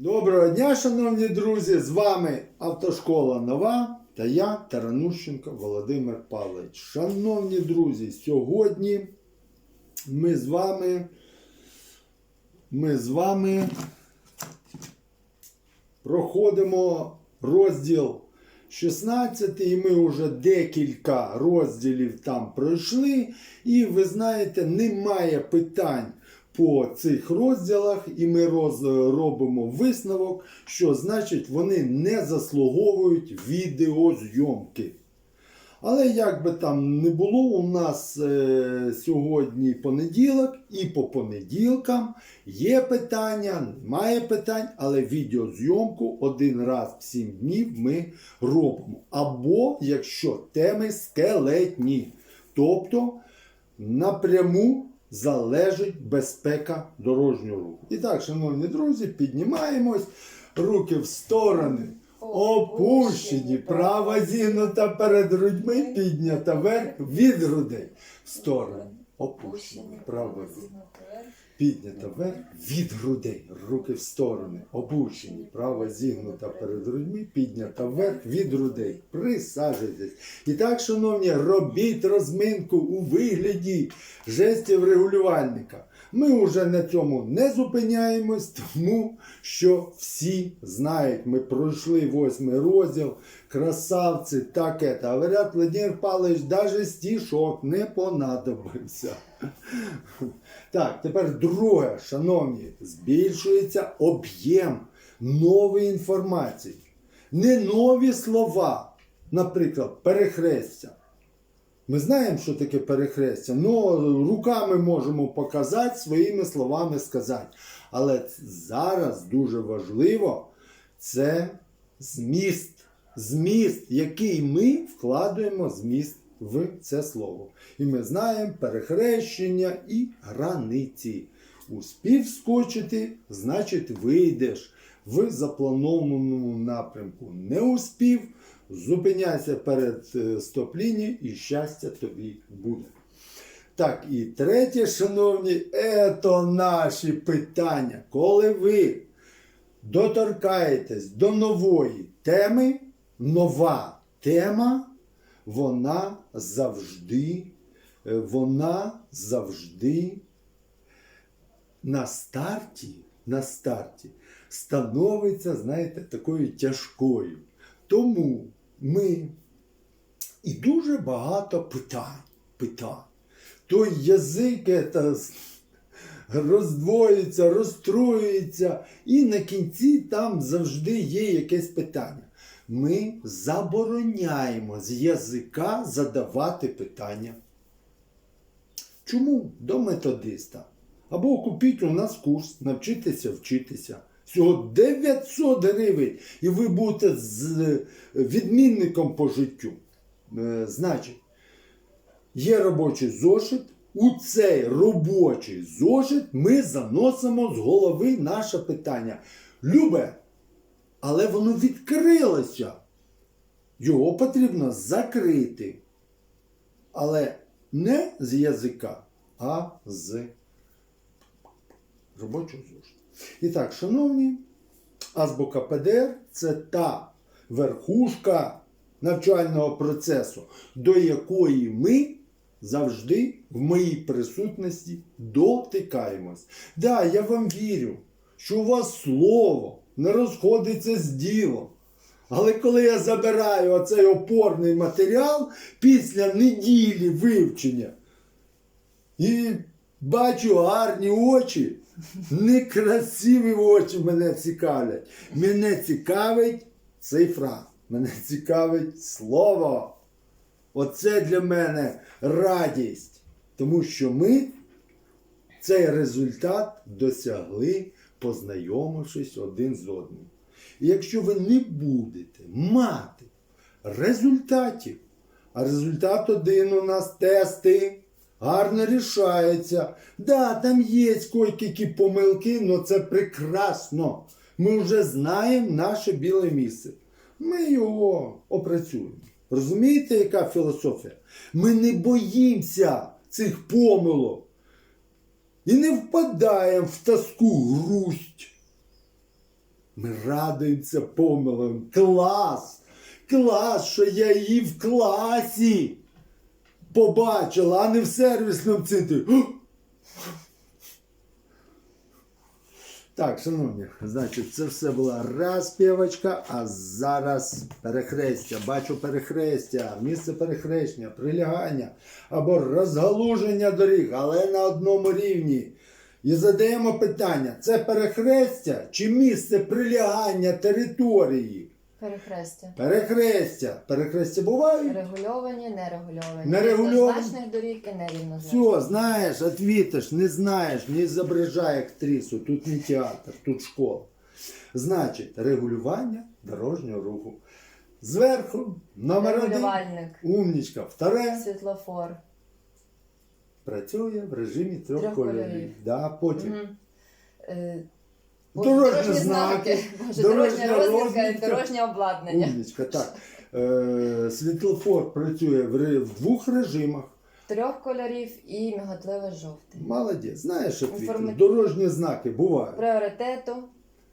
Доброго дня, шановні друзі! З вами Автошкола Нова та я, Таранущенко Володимир Павлович. Шановні друзі, сьогодні ми з вами, ми з вами проходимо розділ 16, і ми вже декілька розділів там пройшли. І ви знаєте, немає питань по цих розділах, і ми робимо висновок, що значить вони не заслуговують відеозйомки. Але як би там не було, у нас е, сьогодні понеділок, і по понеділкам є питання, немає питань, але відеозйомку один раз в 7 днів ми робимо. Або якщо теми скелетні, тобто напряму залежить безпека дорожнього руху. І так, шановні друзі, піднімаємось, руки в сторони. Опущені, права зігнута перед грудьми, піднята вверх від грудей. В сторони. Опущені, права зігнута. Піднята вверх від грудей, руки в сторони, опущені, права зігнута перед грудьми, піднята вверх від грудей. Присаджуйтесь. І так, шановні, робіть розминку у вигляді жестів регулювальника. Ми вже на цьому не зупиняємось, тому що всі знають, ми пройшли восьмий розділ, красавці, таке. Та говорять, Владимир Павлович, навіть стішок не понадобився. Так, тепер друге, шановні, збільшується об'єм нової інформації. Не нові слова, наприклад, перехрестя. Ми знаємо, що таке перехрестя, але руками можемо показати, своїми словами сказати. Але зараз дуже важливо це зміст. Зміст, який ми вкладаємо зміст в це слово. І ми знаємо перехрещення і границі. Успів скочити, значить вийдеш в запланованому напрямку. Не успів, зупиняйся перед е, стоп-лінією і щастя тобі буде. Так, і третє, шановні, це наші питання. Коли ви доторкаєтесь до нової теми, нова тема, вона завжди, е, вона завжди на старті, на старті становиться, знаєте, такою тяжкою. Тому ми і дуже багато питань. питань. Той язик це роздвоюється, і на кінці там завжди є якесь питання. Ми забороняємо з язика задавати питання. Чому до методиста? Або купіть у нас курс, навчитися вчитися. Всього 900 гривень, і ви будете з відмінником по життю. Е, Значить, є робочий зошит. У цей робочий зошит ми заносимо з голови наше питання. Любе, але воно відкрилося. Його потрібно закрити. Але не з язика, а з робочого зошиту. І так, шановні, азбука ПДР це та верхушка навчального процесу, до якої ми завжди в моїй присутності дотикаємось. Да, я вам вірю, що у вас слово не розходиться з ділом. Але коли я забираю оцей опорний матеріал після неділі вивчення і бачу гарні очі, некрасиві очі мене цікавлять. Мене цікавить цифра, мене цікавить слово. Оце для мене радість, тому що ми цей результат досягли, познайомившись один з одним. І якщо ви не будете мати результатів, а результат один у нас тести гарно рішається. Да, там є койки помилки, але це прекрасно. Ми вже знаємо наше біле місце. Ми його опрацюємо. Розумієте, яка філософія? Ми не боїмося цих помилок і не впадаємо в тоску грусть. Ми радуємося помилам. Клас! Клас, що я її в класі побачила, а не в сервісному центрі. Так, шановні, значить, це все була розпівочка, а зараз перехрестя. Бачу перехрестя, місце перехрещення, прилягання або розгалуження доріг, але на одному рівні. І задаємо питання: це перехрестя чи місце прилягання території? Перехрестя. Перехрестя. Перехрестя бувають? Регульовані, нерегульовані. Нерегульовані. Рівнозначних доріг і нерівнозначних. Все, знаєш, ответишь, не знаєш, не зображай актрису, тут не театр, тут школа. Значить, регулювання дорожнього руху. Зверху, номер один, Регулювальник. умнічка. Вторе, Світлофор. працює в режимі трьох, Трьох кольорів. кольорів. Да, потім. Мгм. Е, Дорожні знаки, дорожня розвідка дорожнє обладнання. Умнічка, так. Е, світлофор працює в, в двох режимах. Трьох кольорів і миготливо жовтий. Молодець, знаєш, отвіти. Інформа- Дорожні знаки бувають. Пріоритету,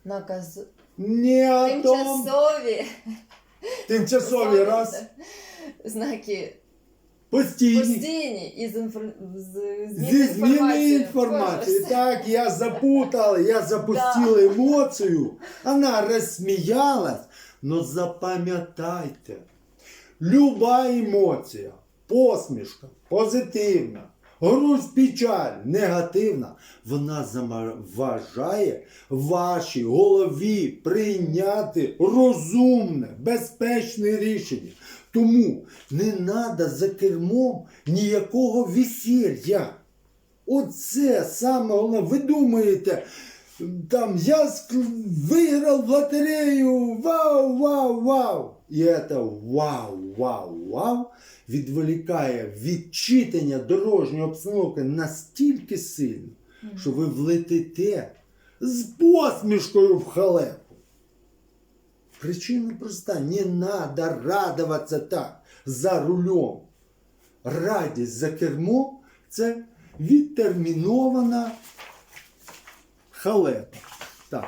наказ... Не о том. тимчасові Тимчасові раз. знаки Постійні. постійні і з, інфор... з... Зі зміни інформації. Так, я запутала, я запустила емоцію. Вона розсміялась. Но запам'ятайте, люба емоція, посмішка, позитивна, грусть, печаль, негативна, вона заважає вашій голові прийняти розумне, безпечне рішення. Тому не треба за кермом ніякого весілля. Оце саме головне. Ви думаєте, там я виграв в лотерею, вау, вау, вау. І це вау, вау, вау відволікає від читання дорожньої обстановки настільки сильно, що ви влетите з посмішкою в халепу. Причина проста: не треба радуватися так за рулем. Радість за кермом це відтермінована халепа. Так.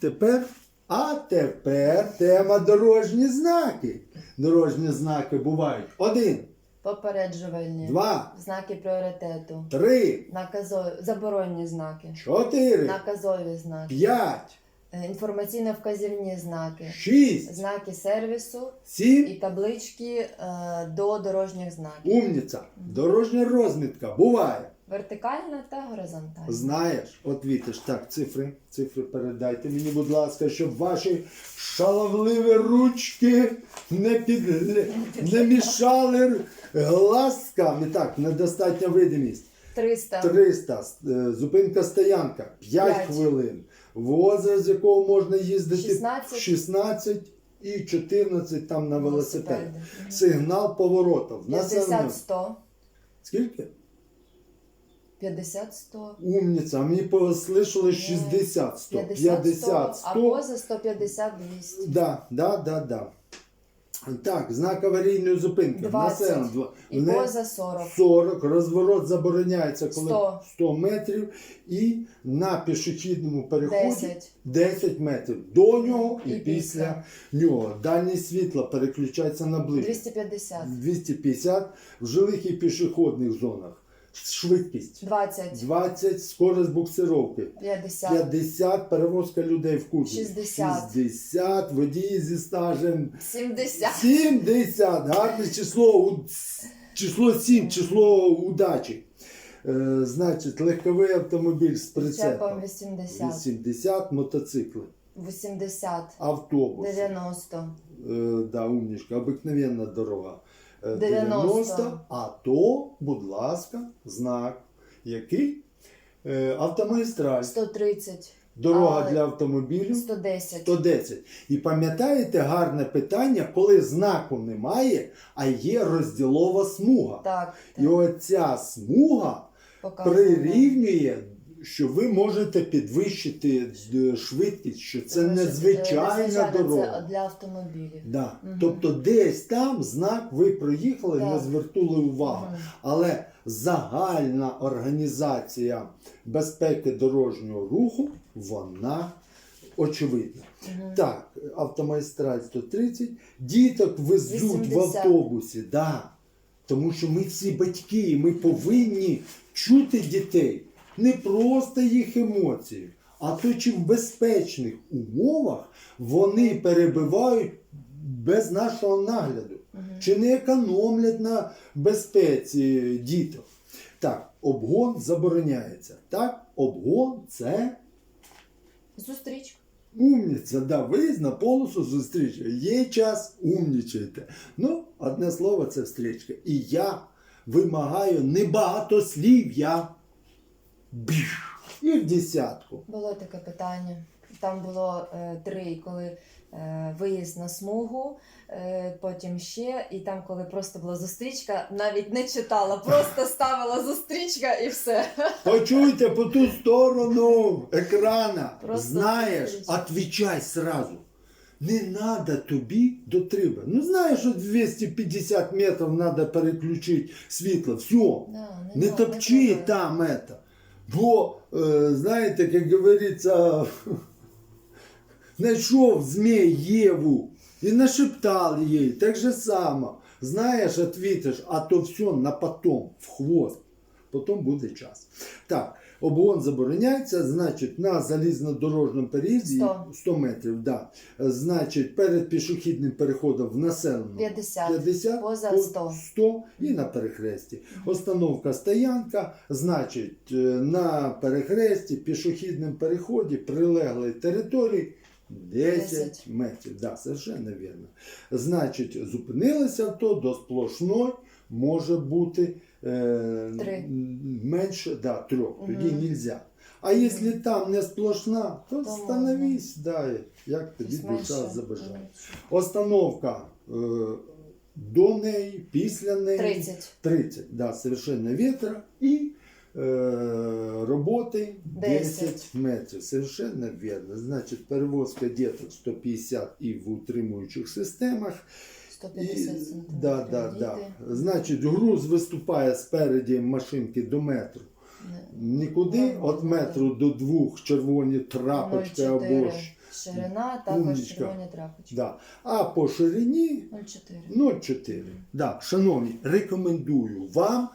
Тепер, а тепер тема дорожні знаки. Дорожні знаки бувають один, Попереджувальні. два, Знаки пріоритету. три, Наказові заборонні знаки. чотири, Наказові знаки. п'ять, Інформаційно-вказівні знаки. шість, Знаки сервісу і сім. таблички е, до дорожніх знаків. Умниця. Дорожня розмітка буває. Вертикальна та горизонтальна. Знаєш, от вітиш, так, цифри, цифри передайте мені, будь ласка, щоб ваші шаловливі ручки не, під, не мішали глазкам. І так, недостатня видимість. 300. 300, е, зупинка стоянка, 5 П'ять. хвилин. Возраст, з якого можна їздити 16. 16 і 14 там на велосипеді. Сигнал. Населення. 50-100. Скільки? 50-100. Умниця, мені послышали 60 100. 50 100. а поза 150-200. Да, да, да, да. Так, знак аварійної зупинки. 20. Населення. Два- І не- поза 40. 40. Розворот забороняється коли 100. 100 метрів. І на пішохідному переході 10. 10 метрів. До нього і, І після після. нього. Дальність світла переключається на ближче. 250. 250 в жилих і пішохідних зонах. Швидкість. 20. 20 скорость буксировки. 50. 50 перевозка людей в кузові. 60. 60 водії зі стажем. 70. 70 гарне число. у- Число 7, число удачі. Е, значить, легковий автомобіль з Причепом прицепом. 80. 80 мотоцикли. 80. Автобус. 90. Е, да, умнічка, обикновенна дорога. Е, 90. А то, будь ласка, знак. Який? Е, автомагістраль. 130. Дорога А, для автомобілів 110. 110. І пам'ятаєте гарне питання, коли знаку немає, а є розділова смуга. Так. І оця смуга показує. прирівнює, що ви можете підвищити е, швидкість, що це незвичайна дорога. Це для автомобілів. Да. Мгм. Тобто десь там знак ви проїхали, не Так. звертули увагу. Мгм. Але загальна організація безпеки дорожнього руху, вона очевидно. Мгм. Так, автомайстраль 130, діток везуть в автобусі, да. Тому що ми всі батьки, і ми повинні чути дітей, не просто їх емоції, а то чи в безпечних умовах вони перебувають без нашого нагляду, чи не економлять на безпеці діток. Так, обгон забороняється. Так, обгон це Зустріч. Умніця, да, виїзд на полосу зустрічі. Є час, умнічайте. Ну, одне слово, це встрічка. І я вимагаю небагато слів, я біж. І в десятку. Було таке питання. Там було е, три, коли е, виїзд на смугу, е, потім ще, і там, коли просто була зустрічка, навіть не читала, просто ставила зустрічка і все. Почуйте по ту сторону екрана. Просто Знаєш, зустріч. отвічай сразу. Не надо тобі до. Ну знаєш, що 250 метрів треба переключити світло. Все. Да, Не надо, топчи треба. там это. Бо, знаєте, знаете, как говорится, змій Еву и нашептал ей, так же само. Знаешь, ответишь, а то все на потом, в хвост. Потім буде час. Так, обгон забороняється, значить, на залізнодорожному переїзді 100. 100 метрів, да. Значить, перед пішохідним переходом в населеному 50. 50 Поза 100. 100 і на перехресті. Остановка стоянка, значить, е, на перехресті, пішохідному переході, прилеглій території 10 10. метрів. Да, совершенно вірно. Значить, зупинилися авто до сплошної може бути е, Три. менше да, трьох. Тоді Мгм. нельзя. А якщо там не сплошна, то То становись, да, як тобі душа забажає. Остановка е, до неї, після неї 30. 30, да, совершенно ветра і е, роботи 10. 10 метрів. Совершенно вірно. Значить, перевозка діток 150 і в утримуючих системах. І, 150 сантиметрів. да, да, да. Значить, груз виступає спереді машинки до метру. Не. Нікуди, від метру до двох червоні трапочки 0,4 або ж. Ширина, також Умнічка. червоні трапочки. Да. А по ширині 0,4. 0,4. Да, шановні, рекомендую вам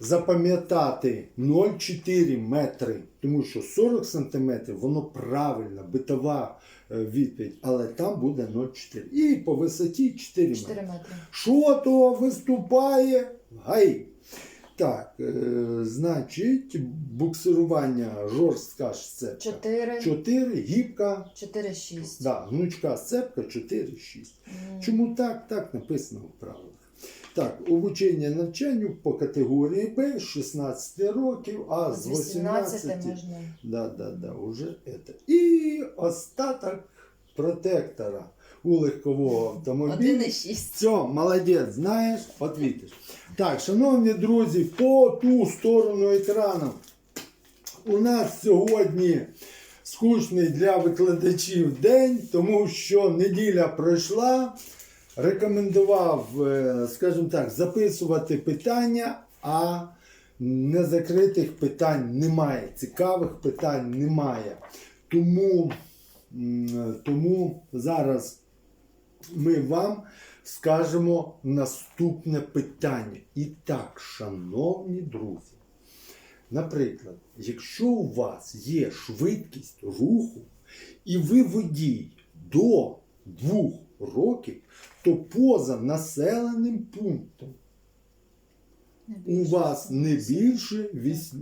запам'ятати 0,4 метри, тому що 40 сантиметрів воно правильна, битова відповідь, але там буде 0,4. І по висоті 4 4 метри. Що то виступає? Гай. Так, е, значить, буксирування жорстка сцепка 4, 4, гібка, 4,6. да, гнучка сцепка 4, 6. Чому так? Так написано в правилах. Так, обучення навчанню по категорії Б з 16 років, а з З 18 18 можна. да, да, да, уже это. І остаток протектора у легкового автомобіля. 1,6. Все, молодець, знаєш, отвітиш. Так, шановні друзі, по ту сторону екрану. У нас сьогодні скучний для викладачів день, тому що неділя пройшла. Рекомендував, е, скажімо так, записувати питання, а незакритих питань немає. Цікавих питань немає. Тому, тому зараз ми вам скажемо наступне питання. І так, шановні друзі, наприклад, якщо у вас є швидкість руху, і ви водій до двох років, то поза населеним пунктом у вас не більше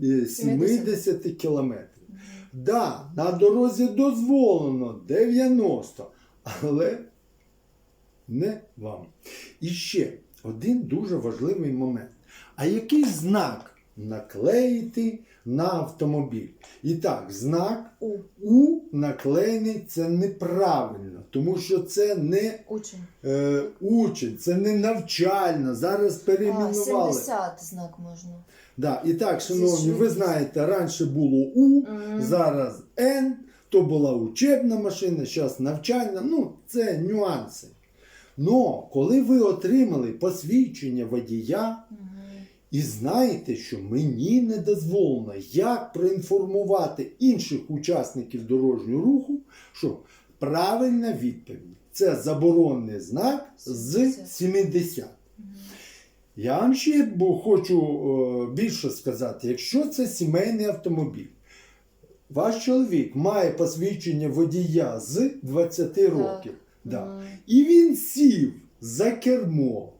е, 70 кілометрів. Да, на дорозі дозволено 90, але не вам. І ще один дуже важливий момент. А який знак наклеїти на автомобіль? І так, знак У. У наклеєний це неправильно, тому що це не Учень. е, учень, це не навчально. Зараз А, перейменували. 70 знак можна. Да. І так, шановні, ви знаєте, раніше було У, Мгм. зараз Н, то була учебна машина, зараз навчальна. Ну, це нюанси. Но коли ви отримали посвідчення водія Мгм. І знаєте, що мені не дозволено, як проінформувати інших учасників дорожнього руху, що правильна відповідь це заборонний знак з 70. Я вам ще бо хочу е, більше сказати, якщо це сімейний автомобіль, ваш чоловік має посвідчення водія з 20 років. Да. І він сів за кермо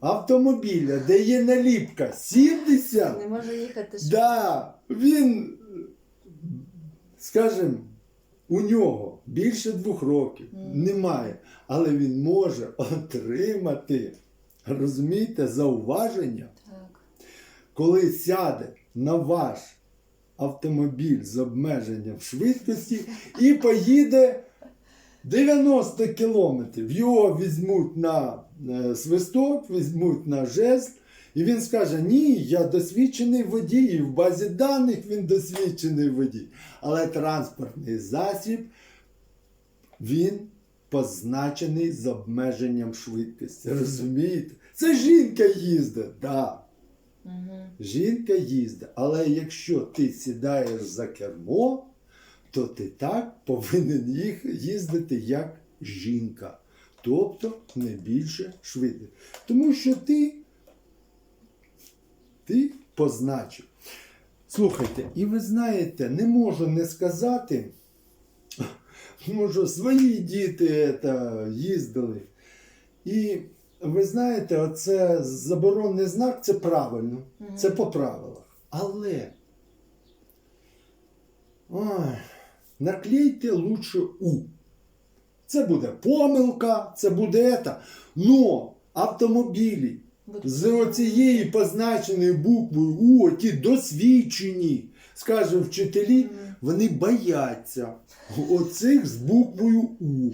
автомобіля, де є наліпка 70. Не може їхати. Да, він, скажімо, у нього більше двох років немає, але він може отримати, розумієте, зауваження, Так. коли сяде на ваш автомобіль з обмеженням швидкості і поїде 90 кілометрів. Його візьмуть на е, свисток, візьмуть на жест, і він скаже: Ні, я досвідчений водій, і в базі даних він досвідчений водій. Але транспортний засіб він позначений з обмеженням швидкості. Розумієте? Це жінка їздить, да. Мгм. Жінка їздить, але якщо ти сідаєш за кермо, то ти так повинен їх їздити як жінка. Тобто не більше швидко. Тому що ти, ти позначив. Слухайте, і ви знаєте, не можу не сказати, може, свої діти та, їздили. І ви знаєте, оце заборонний знак це правильно. Мгм. Це по правилах. Але ой, наклейте лучше У. Це буде помилка, це буде ета. Но автомобілі з оцієї позначеної буквою У, ті досвідчені, скаже вчителі, вони бояться оцих з буквою У.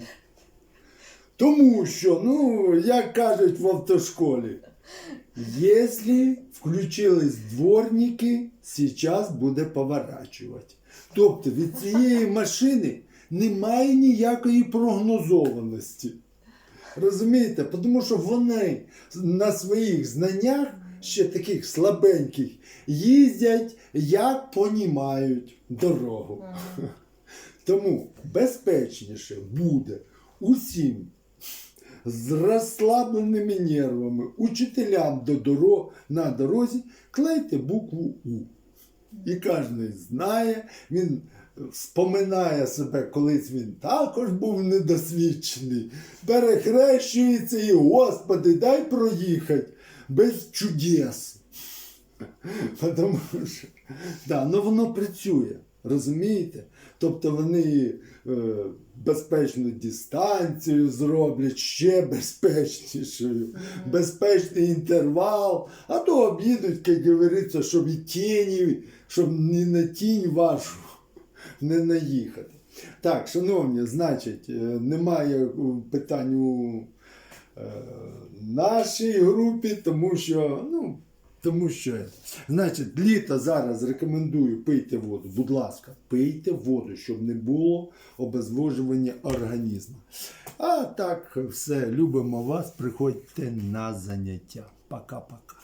Тому що, ну, як кажуть в автошколі, якщо включились дворники, зараз буде поворачувати. Тобто від цієї машини немає ніякої прогнозованості. Розумієте? Тому що вони на своїх знаннях, ще таких слабеньких, їздять, як понімають дорогу. Тому безпечніше буде усім з розслабленими нервами, учителям до доро... на дорозі клейте букву У. І кожен знає, він споминає себе, колись він також був недосвідчений, перехрещується і, Господи, дай проїхати без чудес. Тому що да, ну воно працює, розумієте? Тобто вони е, безпечну дистанцію зроблять ще безпечнішою, безпечний інтервал, а то об'їдуть, як говориться, щоб і тіні, щоб ні на тінь вашу не наїхати. Так, шановні, значить, е, немає е, питань у е, нашій групі, тому що, ну, тому що, значить, літо зараз рекомендую пийте воду. Будь ласка, пийте воду, щоб не було обезвожування організму. А так, все, любимо вас, приходьте на заняття. Пока-пока.